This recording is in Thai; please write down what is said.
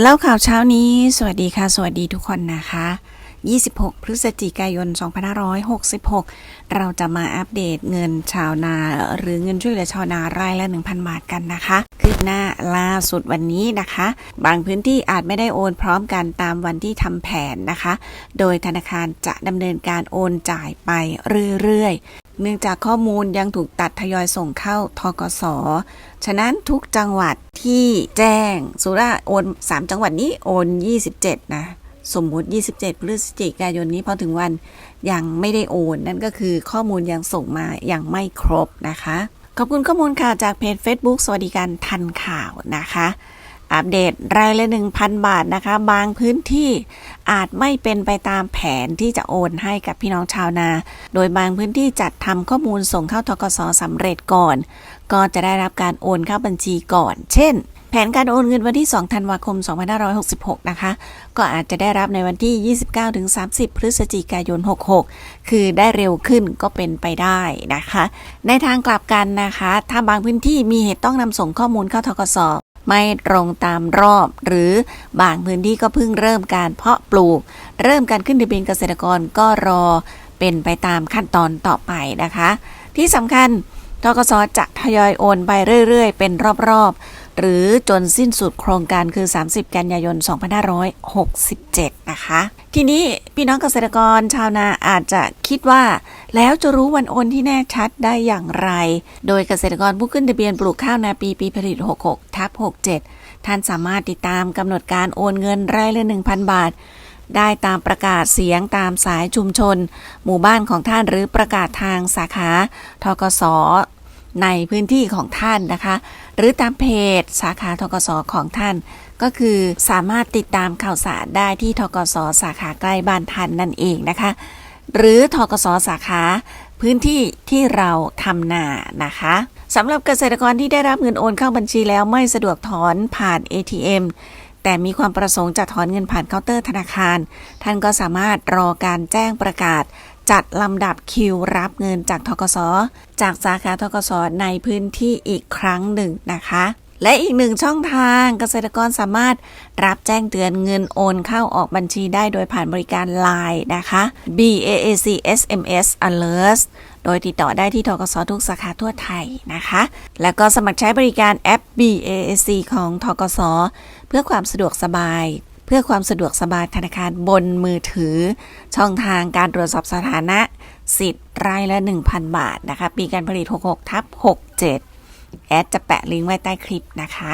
เล่าข่าวเช้านี้ สวัสดีค่ะ สวัสดีทุกคนนะคะ 26 พฤศจิกายน 2566 เราจะมาอัปเดตเงินชาวนา หรือเงินช่วยเหลือชาวนารายละ 1,000 บาทกันนะคะคืบหน้าล่าสุดวันนี้นะคะ บางพื้นที่อาจไม่ได้โอนพร้อมกันตามวันที่ทำแผนนะคะ โดยธนาคารจะดำเนินการโอนจ่ายไปเรื่อยๆ เนื่องจากข้อมูลยังถูกตัดทยอยส่งเข้าทกส ฉะนั้นทุกจังหวัดที่แจ้ง สุราโอน 3 จังหวัดนี้โอน 27 นะ สมมุติ 27 พฤศจิกายนนี้พอถึงวันยังไม่ได้โอน นั่นก็คือข้อมูลยังส่งมาอยังไม่ครบนะคะ ขอบคุณข้อมูลข่าวจากเพจ Facebook สวัสดิการทันข่าวนะคะ อัปเดตรายละ 1,000 บาทนะคะ บางพื้นที่ อาจไม่เป็นไปตามแผนที่จะโอนให้กับพี่น้องชาวนา โดยบางพื้นที่จัดทำข้อมูลส่งเข้าทกสสำเร็จก่อน ก็จะได้รับการโอนเข้าบัญชีก่อน เช่นแผนการโอนเงินวันที่ 2 ธันวาคม 2566 นะคะ ก็อาจจะได้รับในวันที่ 29-30 พฤศจิกายน 66 คือได้เร็วขึ้นก็เป็นไปได้นะคะ ในทางกลับกันนะคะ ถ้าบางพื้นที่มีเหตุต้องนำส่งข้อมูลเข้าทกส ไม่ตรงตามรอบ หรือบางพื้นที่ก็เพิ่งเริ่มการเพาะปลูก เริ่มการขึ้นทะเบียนเกษตรกรก็รอเป็นไปตามขั้นตอนต่อไปนะคะ ที่สำคัญทกสจะทยอยโอนไปเรื่อย ๆ เป็นรอบ ๆ หรือจนสิ้นสุดโครงการคือ 30 กันยายน 2567 นะคะ ทีนี้พี่น้องเกษตรกรชาวนาอาจจะคิดว่าแล้วจะรู้วันโอนที่แน่ชัดได้อย่างไร โดยเกษตรกรผู้ขึ้นทะเบียนปลูกข้าวนาปีปีผลิต 66 ทับ 67 ท่านสามารถติดตามกำหนดการโอนเงินรายละ 1,000 บาทได้ตามประกาศเสียงตามสายชุมชน หมู่บ้านของท่านหรือประกาศทางสาขาทกสในพื้นที่ของท่านนะคะ หรือตามเพจสาขาทกสของท่าน ก็คือสามารถติดตามข่าวสารได้ที่ทกสสาขาใกล้บ้านท่านนั่นเองนะคะ หรือทกสสาขาพื้นที่ที่เราทำนานะคะสำหรับเกษตรกรที่ได้รับเงินโอนเข้าบัญชีแล้วไม่สะดวกถอนผ่าน ATM แต่มีความประสงค์จะถอนเงินผ่านเคาน์เตอร์ธนาคาร ท่านก็สามารถรอการแจ้งประกาศ จัดลำดับคิวรับเงินจากทกสจากสาขาทกสในพื้นที่อีกครั้งหนึ่งนะคะ และอีกหนึ่งช่องทางเกษตรกรสามารถรับแจ้งเตือนเงินโอนเข้าออกบัญชีได้โดยผ่านบริการ Line นะคะ BAAC SMS Alert โดยติดต่อได้ที่ทกสทุกสาขาทั่วไทยนะคะ แล้วก็สมัครใช้บริการแอป BAAC ของทกสเพื่อความสะดวกสบาย พื่อความสะดวกสบายธนาคารบนมือถือ ช่องทางการตรวจสอบสถานะ สิทธิ์รายละ 1,000 บาทนะคะ ปีการผลิต 66ทับ67 แอดจะแปะลิงก์ไว้ใต้คลิปนะคะ